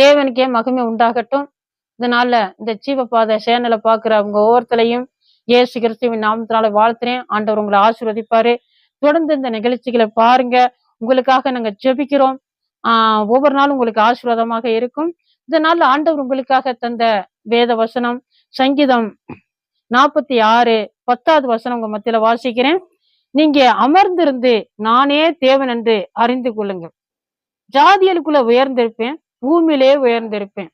தேவனுக்கே மகிமை உண்டாகட்டும். இதனால இந்த ஜீவபாத சேனலை பாக்குற அவங்க ஒவ்வொருத்தலையும் ஏசு கிறிஸ்துவின் நாமத்தினால வாழ்த்துறேன். ஆண்டவர் உங்களை ஆசீர்வதிப்பாரு. தொடர்ந்து இந்த நிகழ்ச்சிகளை பாருங்க. உங்களுக்காக நாங்க ஜெபிக்கிறோம். ஆஹ் ஒவ்வொரு நாளும் உங்களுக்கு ஆசீர்வாதமாக இருக்கும். இதனால ஆண்டவர் உங்களுக்காக தந்த வேத வசனம் சங்கீதம் நாற்பத்தி ஆறு பத்தாவது வசனம் உங்க மத்தியில வாசிக்கிறேன். நீங்க அமர்ந்திருந்து நானே தேவன் என்று அறிந்து கொள்ளுங்கள். ஜாதியலுக்குள்ள உயர்ந்திருப்பேன். பூமியிலே உயர்ந்திருப்பேன்.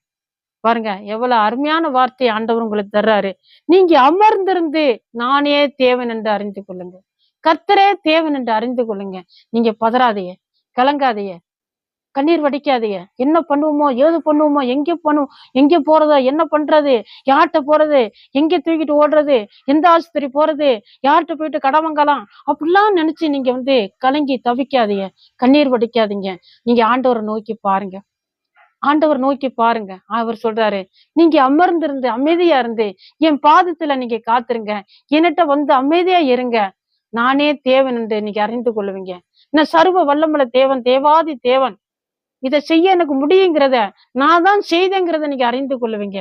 பாருங்க எவ்வளவு அருமையான வார்த்தை ஆண்டவர் உங்களுக்கு தர்றாரு. நீங்க அமர்ந்திருந்து நானே தேவன் என்று அறிந்து கொள்ளுங்க கர்த்தரே தேவன் என்று அறிந்து கொள்ளுங்க நீங்க பதறாதீங்க கலங்காதீங்க கண்ணீர் வடிக்காதீங்க. என்ன பண்ணுவோமோ ஏது பண்ணுவோமோ எங்க பண்ணுவோம் எங்க போறதோ என்ன பண்றது யார்கிட்ட போறது எங்க தூக்கிட்டு ஓடுறது எந்த ஆஸ்பத்திரி போறது யார்கிட்ட போயிட்டு கடமங்கலாம் அப்படிலாம் நினைச்சு நீங்க வந்து கலங்கி தவிக்காதீங்க கண்ணீர் வடிக்காதீங்க. நீங்க ஆண்டவரை நோக்கி பாருங்க. ஆண்டவர் நோக்கி பாருங்க. அவர் சொல்றாரு நீங்க அமர்ந்திருந்து அமைதியா இருந்து என் பாதத்துல நீங்க காத்துருங்க. என்னட்ட வந்து அமைதியா இருங்க. நானே தேவன் என்று நீங்க அறிந்து கொள்ளுவீங்க. நான் சர்வ வல்லமல தேவன் தேவாதி தேவன். இதை செய்ய எனக்கு முடியுங்கிறத நான் தான் செய்தேங்கிறத நீங்க அறிந்து கொள்ளுவீங்க.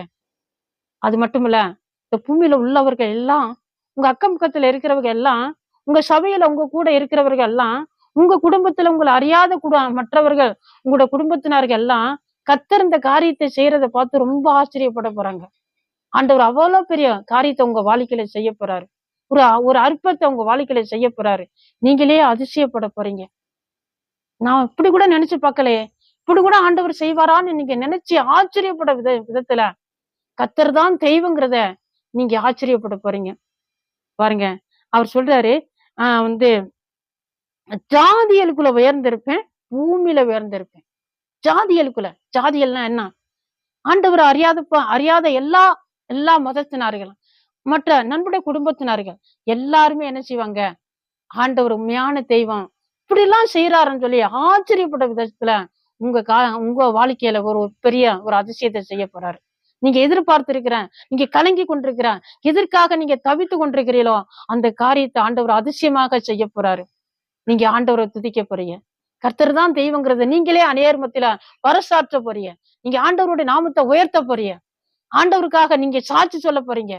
அது மட்டும் இல்ல இந்த பூமியில உள்ளவர்கள் எல்லாம் உங்க அக்கம் பக்கத்துல இருக்கிறவங்க எல்லாம் உங்க சபையில உங்க கூட இருக்கிறவர்கள் எல்லாம் உங்க குடும்பத்துல உங்களை அறியாத கூட மற்றவர்கள் உங்களோட குடும்பத்தினர்கள் எல்லாம் கத்தர் இந்த காரியத்தை செய்யறத பார்த்து ரொம்ப ஆச்சரியப்பட போறாங்க. ஆண்டவர் அவ்வளவு பெரிய காரியத்தை உங்க வாழ்க்கையில செய்ய போறாரு. ஒரு ஒரு அற்பத்தை உங்க வாழ்க்கையில செய்ய போறாரு. நீங்களே அதிசயப்பட போறீங்க. நான் இப்படி கூட நினைச்சு பார்க்கலையே. இப்படி கூட ஆண்டவர் செய்வாரான்னு நீங்க நினைச்சு ஆச்சரியப்பட வித விதத்துல கத்தர் தான் தெய்வங்கிறத நீங்க ஆச்சரியப்பட போறீங்க. பாருங்க அவர் சொல்றாரு ஆஹ் வந்து ஜாதியலுக்குள்ள உயர்ந்திருப்பேன் பூமியில உயர்ந்திருப்பேன். ஜாதியலுக்குள்ள ஜாதியல்னா என்ன? ஆண்டவர் அறியாத அறியாத எல்லா எல்லா மதத்தினார்களும் மற்ற நண்புடைய குடும்பத்தினார்கள் எல்லாருமே என்ன செய்வாங்க? ஆண்டவர் உண்மையான தெய்வம். இப்படி எல்லாம் செய்யறாருன்னு சொல்லி ஆச்சரியப்பட்ட விதத்துல உங்க கா உங்க வாழ்க்கையில ஒரு பெரிய ஒரு அதிசயத்தை செய்ய போறாரு. நீங்க எதிர்பார்த்திருக்கிற நீங்க கலங்கி கொண்டிருக்கிற எதற்காக நீங்க தவித்து கொண்டிருக்கிறீங்களோ அந்த காரியத்தை ஆண்டவர் அதிசயமாக செய்ய போறாரு. நீங்க ஆண்டவரை துதிக்க போறீங்க. கர்த்தர் தான் தெய்வங்கிறத நீங்களே அநேர்மத்தில வரசாற்ற போறீங்க. நீங்க ஆண்டவருடைய நாமத்தை உயர்த்த போறீங்க. ஆண்டவருக்காக நீங்க சாட்சி சொல்ல போறீங்க.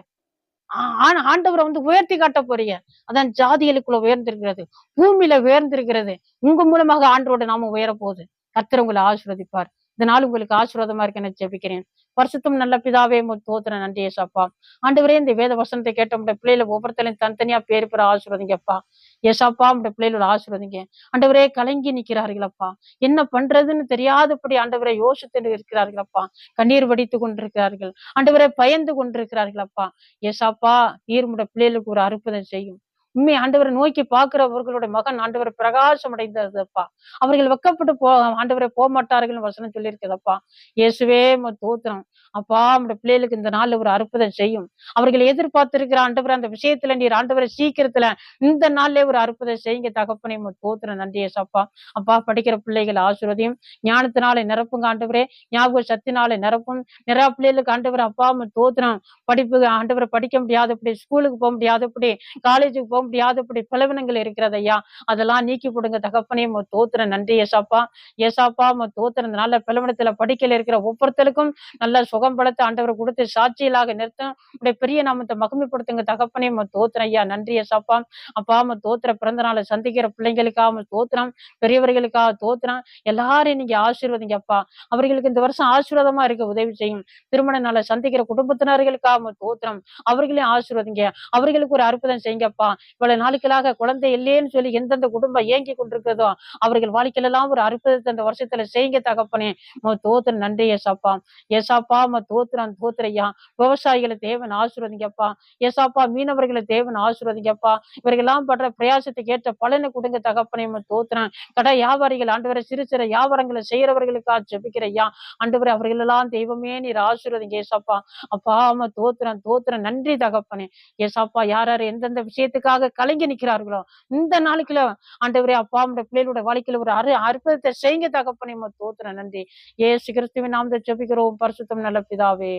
ஆண்டவரை வந்து உயர்த்தி காட்ட போறீங்க. அதான் ஜாதிகளுக்குள்ள உயர்ந்திருக்கிறது பூமியில உயர்ந்திருக்கிறது. உங்க மூலமாக ஆண்டவரோட நாம உயர போகுது கர்த்தர் உங்களை ஆசிர்வதிப்பார். இந்த நாள் உங்களுக்கு ஆசீர்வாதமா இருக்கு நான் ஜெபிக்கிறேன். வருஷத்தும் நல்ல பிதாவே தோத்துற நன்றி ஏசாப்பா. ஆண்டவரே இந்த வேத வசனத்தை கேட்ட உடைய பிள்ளையில ஒவ்வொருத்தரையும் தனித்தனியா பேர் பெற ஆசீர்வதிங்கப்பா ஏசாப்பா உடைய பிள்ளைகளோட ஆசீர்வதிங்க. ஆண்டவரே கலங்கி நிக்கிறார்களப்பா என்ன பண்றதுன்னு தெரியாதபடி ஆண்டவரை யோசித்து இருக்கிறார்களப்பா கண்ணீர் வடித்து கொண்டிருக்கிறார்கள். ஆண்டவரை பயந்து கொண்டிருக்கிறார்களப்பா ஏசாப்பா நீர் உடைய பிள்ளைகளுக்கு ஒரு அற்புதம் செய்யும். உண்மை ஆண்டவரை நோக்கி பார்க்கிறவர்களுடைய மகன் ஆண்டவரை பிரகாசம் அடைந்ததுப்பா அவர்கள் வெக்கப்பட்டு போ ஆண்டவரை போக மாட்டார்கள் வசனம் சொல்லியிருக்கிறதப்பா. இயேசுவே தோத்திரம் அப்பா நம்முடைய பிள்ளைகளுக்கு இந்த நாள் ஒரு அற்புதம் செய்யும். அவர்கள் எதிர்பார்த்திருக்கிற ஆண்டவர் அந்த விஷயத்துல நீர் ஆண்டவரை சீக்கிரத்துல இந்த நாள்ல ஒரு அற்புதம் செய்யுங்க. தகப்பனை தோத்திரம் நன்றி ஏசப்பா. அப்பா படிக்கிற பிள்ளைகள் ஆசிர்வதியும். ஞானத்தினாலே நிரப்புங்க ஆண்டவரே. ஞாபக சத்தினாலே நிரப்பும். நிறைய பிள்ளைகளுக்கு ஆண்டவர் அப்பா தோத்திரம் படிப்பு ஆண்டவரை படிக்க முடியாதபடி ஸ்கூலுக்கு போக முடியாதபடி காலேஜுக்கு போக முடியாதபடி பிளவனங்கள் இருக்கிறது ஐயா. அதெல்லாம் நீக்கி போடுங்க தகப்பனே. தோத்திர நன்றி ஏசாப்பா. ஏசாப்பா தோத்திரனால பிளவனத்துல படிக்கல இருக்கிற ஒவ்வொருத்தருக்கும் நல்ல சுகம் பலத்தை ஆண்டவர் கொடுத்து சாட்சியலாக நிறுத்தும் உடைய பெரிய நாமத்தை மகிமைப்படுத்துங்க தகப்பனே. தோத்திரம் ஐயா. நன்றி ஏசாப்பா. அப்பா தோத்திர பிறந்த நாளை சந்திக்கிற பிள்ளைங்களுக்காக தோத்திரம் பெரியவர்களுக்காக தோத்திரம். எல்லாரையும் நீங்க ஆசீர்வதிங்கப்பா அவர்களுக்கு இந்த வருஷம் ஆசீர்வாதமா இருக்க உதவி செய்யும். திருமண நாளை சந்திக்கிற குடும்பத்தினர்களுக்காக தோத்திரம். அவர்களையும் ஆசீர்வதிங்க. அவர்களுக்கு ஒரு அற்புதம் செய்யுங்கப்பா இவ்வளவு நாளுக்களாக குழந்தை இல்லையேன்னு சொல்லி எந்தெந்த குடும்பம் ஏங்கி கொண்டிருக்கிறதோ அவர்கள் வாழ்க்கையில ஒரு அற்புதத்தை அந்த வருஷத்துல செய்யுங்க தகப்பனே. தோத்திர நன்றி ஏசாப்பா. ஏசாப்பா தோத்துறான் தோத்துறையா. விவசாயிகளை தேவன் ஆசுரதிங்கப்பா ஏசாப்பா மீனவர்களை தேவன் ஆசுரதிங்கப்பா இவர்களெல்லாம் படுற பிரயாசத்துக்கு ஏற்ற பலனை கொடுங்க தகப்பனே தோத்துறான். கடை வியாபாரிகள் ஆண்டு சிறு சிறு வியாபாரங்களை செய்யறவர்களுக்கா ஜெபிக்கிறையா? ஆண்டு அவர்கள் எல்லாம் தெய்வமே நீர் ஆசுரதிங்க ஏசாப்பா. அப்பா ஆமா தோத்திரம் தோத்துறேன் நன்றி தகப்பனே. ஏசாப்பா யார் யார் எந்தெந்த விஷயத்துக்காக உங்களுக்காக கலங்கி நிற்கிறார்களோ இந்த நாளைக்குள்ள ஆண்டவரே அப்பா நம்முடைய பிள்ளைகளோட வாழ்க்கையில ஒரு அரு அற்புதத்தை செய்யுங்க தகப்பனை தோத்துற நன்றி. ஏ கிறிஸ்துவின் நாம் ஜபிக்கிறோம். பரிசுத்தம் நல்ல பிதாவே.